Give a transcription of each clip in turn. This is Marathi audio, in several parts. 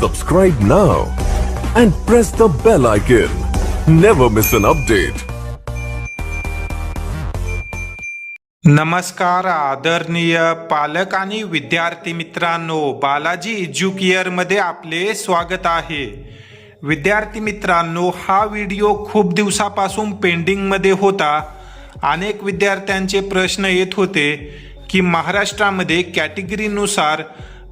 Subscribe now and press the bell icon. Never miss an update. नमस्कार आदरणीय पालक आणि विद्यार्थी मित्रांनो बालाजी एज्युकेअरमध्ये आपले स्वागत आहे विद्यार्थी मित्रांनो हा व्हिडिओ खूप दिवसापासून पेंडिंगमध्ये होता अनेक विद्यार्थ्यांचे प्रश्न येत होते की महाराष्ट्रामध्ये कॅटेगरीनुसार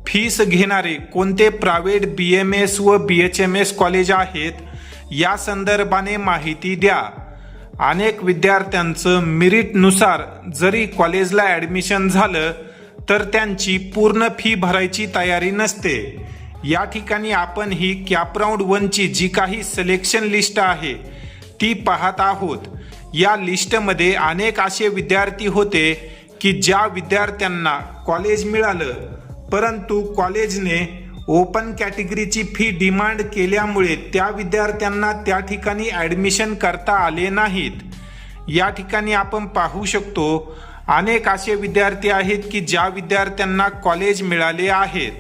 फीस घेणारे कोणते प्रायव्हेट बी एम एस व B H M S college आहेत या संदर्भाने माहिती द्या. अनेक विद्यार्थ्यांचं मिरिटनुसार जरी कॉलेजला ॲडमिशन झालं तर त्यांची पूर्ण फी भरायची तयारी नसते. या ठिकाणी आपण ही कॅपराऊंड वनची जी काही सिलेक्शन लिस्ट आहे ती पाहत आहोत. या लिस्टमध्ये अनेक असे विद्यार्थी होते की ज्या विद्यार्थ्यांना कॉलेज मिळालं परंतु कॉलेजने ओपन कॅटेगरीची फी डिमांड केल्यामुळे त्या विद्यार्थ्यांना त्या ठिकाणी ॲडमिशन करता आले नाहीत. या ठिकाणी आपण पाहू शकतो अनेक असे विद्यार्थी आहेत की ज्या विद्यार्थ्यांना कॉलेज मिळाले आहेत.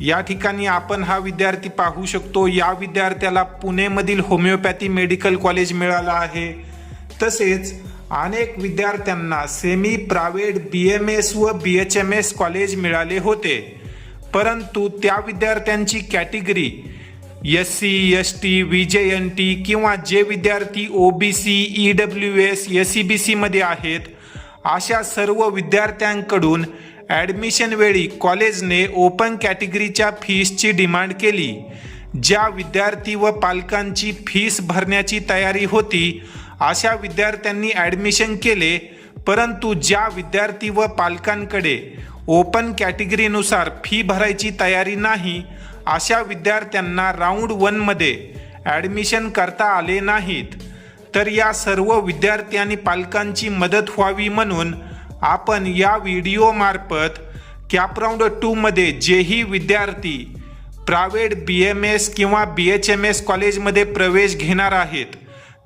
या ठिकाणी आपण हा विद्यार्थी पाहू शकतो या विद्यार्थ्याला पुणेमधील होमिओपॅथी मेडिकल कॉलेज मिळालं आहे. तसेच अनेक विद्यार्थ्यांना semi private B M S व B H M S college मिळाले होते. परंतु त्या विद्यार्थ्यांची category S C S T V J N T किंवा जे विद्यार्थी O B C E W S S S C सीमध्ये आहेत अशा सर्व विद्यार्थ्यांकडून ॲडमिशन वेळी कॉलेजने ओपन कॅटेगरीच्या फीसची डिमांड केली. ज्या विद्यार्थी व पालकांची फीस भरण्याची तयारी होती अशा विद्यार्थ्यांनी ॲडमिशन केले परंतु ज्या विद्यार्थी व पालकांकडे ओपन कॅटेगरीनुसार फी भरायची तयारी नाही अशा विद्यार्थ्यांना राऊंड वनमध्ये ॲडमिशन करता आले नाहीत. तर या सर्व विद्यार्थी आणि पालकांची मदत व्हावी म्हणून आपण या व्हिडिओमार्फत कॅपराऊंड टूमध्ये जेही विद्यार्थी प्रायव्हेट बी एम एस किंवा बी एच एम एस कॉलेजमध्ये प्रवेश घेणार आहेत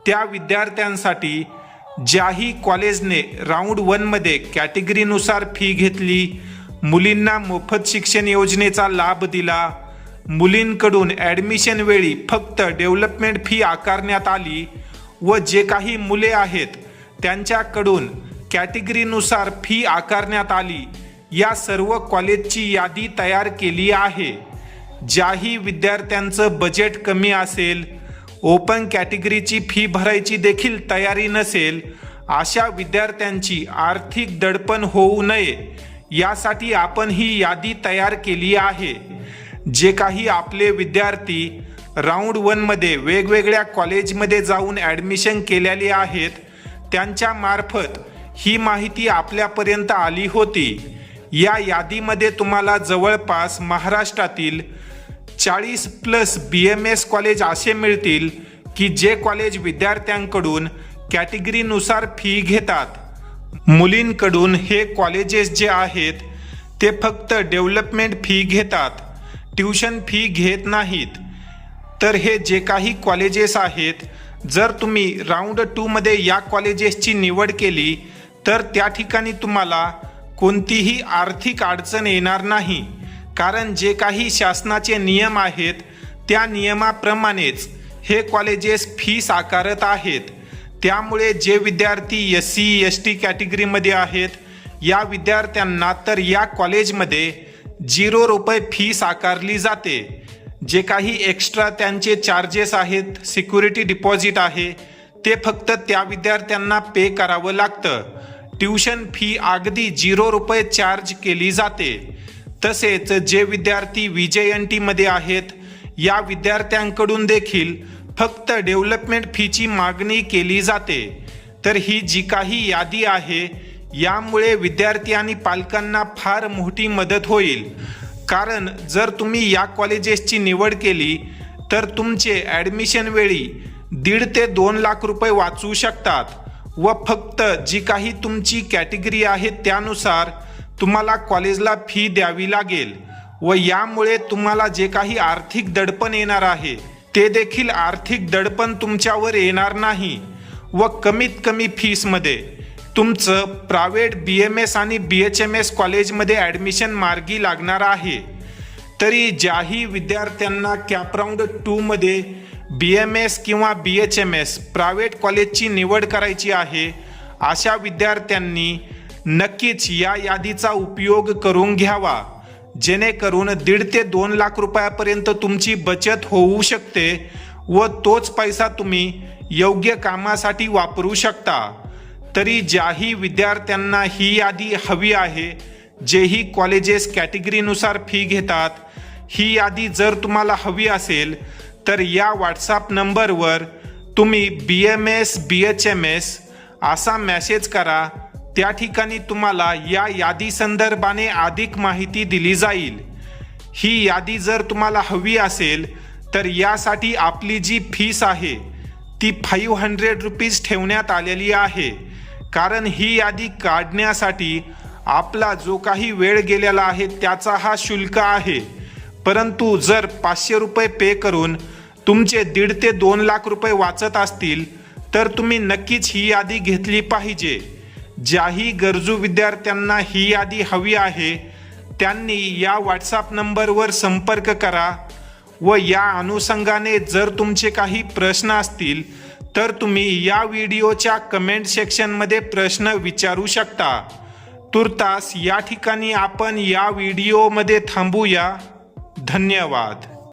त्या विद्यार्थ्यांसाठी ज्याही कॉलेजने राऊंड वनमध्ये कॅटेगरीनुसार फी घेतली मुलींना मोफत शिक्षण योजनेचा लाभ दिला मुलींकडून ॲडमिशन वेळी फक्त डेव्हलपमेंट फी आकारण्यात आली व जे काही मुले आहेत त्यांच्याकडून कॅटेगरीनुसार फी आकारण्यात आली या सर्व कॉलेजची यादी तयार केली आहे. ज्याही विद्यार्थ्यांचं बजेट कमी असेल ओपन कॅटेगरीची फी भरायची देखील तयारी नसेल अशा विद्यार्थ्यांची आर्थिक दडपण होऊ नये यासाठी आपण ही यादी तयार केली आहे. जे काही आपले विद्यार्थी राऊंड वनमध्ये वेगवेगळ्या कॉलेजमध्ये जाऊन ॲडमिशन केलेली आहेत त्यांच्या मार्फत ही माहिती आपल्यापर्यंत आली होती. या यादीमध्ये तुम्हाला जवळपास महाराष्ट्रातील चाळीस plus B M S college असे मिळतील की जे कॉलेज विद्यार्थ्यांकडून कॅटेगरीनुसार फी घेतात. मुलींकडून हे कॉलेजेस जे आहेत ते फक्त डेव्हलपमेंट फी घेतात ट्युशन फी घेत नाहीत. तर हे जे काही कॉलेजेस आहेत जर तुम्ही राऊंड टूमध्ये या कॉलेजेसची निवड केली तर त्या ठिकाणी तुम्हाला कोणतीही आर्थिक अडचण येणार नाही. कारण जे काही शासनाचे नियम आहेत त्या नियमाप्रमाणेच हे कॉलेजेस फी साकारत आहेत. त्यामुळे जे विद्यार्थी एस सी एस टी कॅटेगरीमध्ये आहेत या विद्यार्थ्यांना तर या कॉलेजमध्ये झिरो रुपये फी साकारली जाते. जे काही एक्स्ट्रा त्यांचे चार्जेस आहेत सिक्युरिटी डिपॉझिट आहे ते फक्त त्या विद्यार्थ्यांना पे करावं लागतं. ट्युशन फी अगदी झिरो रुपये चार्ज केली जाते. तसेच जे विद्यार्थी विजय जे एन टीमध्ये आहेत या विद्यार्थ्यांकडून देखील फक्त डेव्हलपमेंट फीची मागणी केली जाते. तर ही जी काही यादी आहे यामुळे विद्यार्थी आणि पालकांना फार मोठी मदत होईल. कारण जर तुम्ही या कॉलेजेसची निवड केली तर तुमचे ॲडमिशन वेळी दीड ते दोन लाख रुपये वाचवू शकतात व फक्त जी काही तुमची कॅटेगरी आहे त्यानुसार तुम्हाला कॉलेजला फी द्यावी लागेल व यामुळे तुम्हाला जे काही आर्थिक दडपण येणार आहे ते देखील आर्थिक दडपण तुमच्यावर येणार नाही व कमीत कमी फीसमध्ये. तुमचं प्रायव्हेट बी एम एस आणि बी एच एम एस कॉलेजमध्ये ॲडमिशन मार्गी लागणार आहे. तरी ज्याही विद्यार्थ्यांना कॅपराऊंड टूमध्ये बी एम एस किंवा B H M S private कॉलेजची निवड करायची आहे अशा विद्यार्थ्यांनी नक्कीच या यादीचा उपयोग करून घ्यावा. जेणेकरून दीड ते दोन लाख रुपयापर्यंत तुमची बचत होऊ शकते व तोच पैसा तुम्ही योग्य कामासाठी वापरू शकता. तरी ज्याही विद्यार्थ्यांना ही यादी हवी आहे जेही कॉलेजेस कॅटेगरीनुसार फी घेतात ही यादी जर तुम्हाला हवी असेल तर या व्हॉट्सॲप नंबरवर तुम्ही B M S B H M S असा मॅसेज करा त्या ठिकाणी तुम्हाला या यादी संदर्भाने अधिक माहिती दिली जाईल. ही यादी जर तुम्हाला हवी असेल तर यासाठी आपली जी फीस आहे ती फाईव्ह हंड्रेड रुपीज ठेवण्यात आलेली आहे. कारण ही यादी काढण्यासाठी आपला जो काही वेळ गेलेला आहे त्याचा हा शुल्क आहे. परंतु जर पाचशे रुपये पे करून तुमचे दीड ते दोन लाख रुपये वाचत असतील तर तुम्ही नक्कीच ही यादी घेतली पाहिजे. ज्याही गरजू विद्यार्थ्यांना ही यादी हवी आहे त्यांनी या व्हॉट्सॲप नंबरवर संपर्क करा व या अनुषंगाने जर तुमचे काही प्रश्न असतील तर तुम्ही या व्हिडिओच्या कमेंट सेक्शनमध्ये प्रश्न विचारू शकता. तुर्तास या ठिकाणी आपण या व्हिडिओमध्ये थांबूया. धन्यवाद.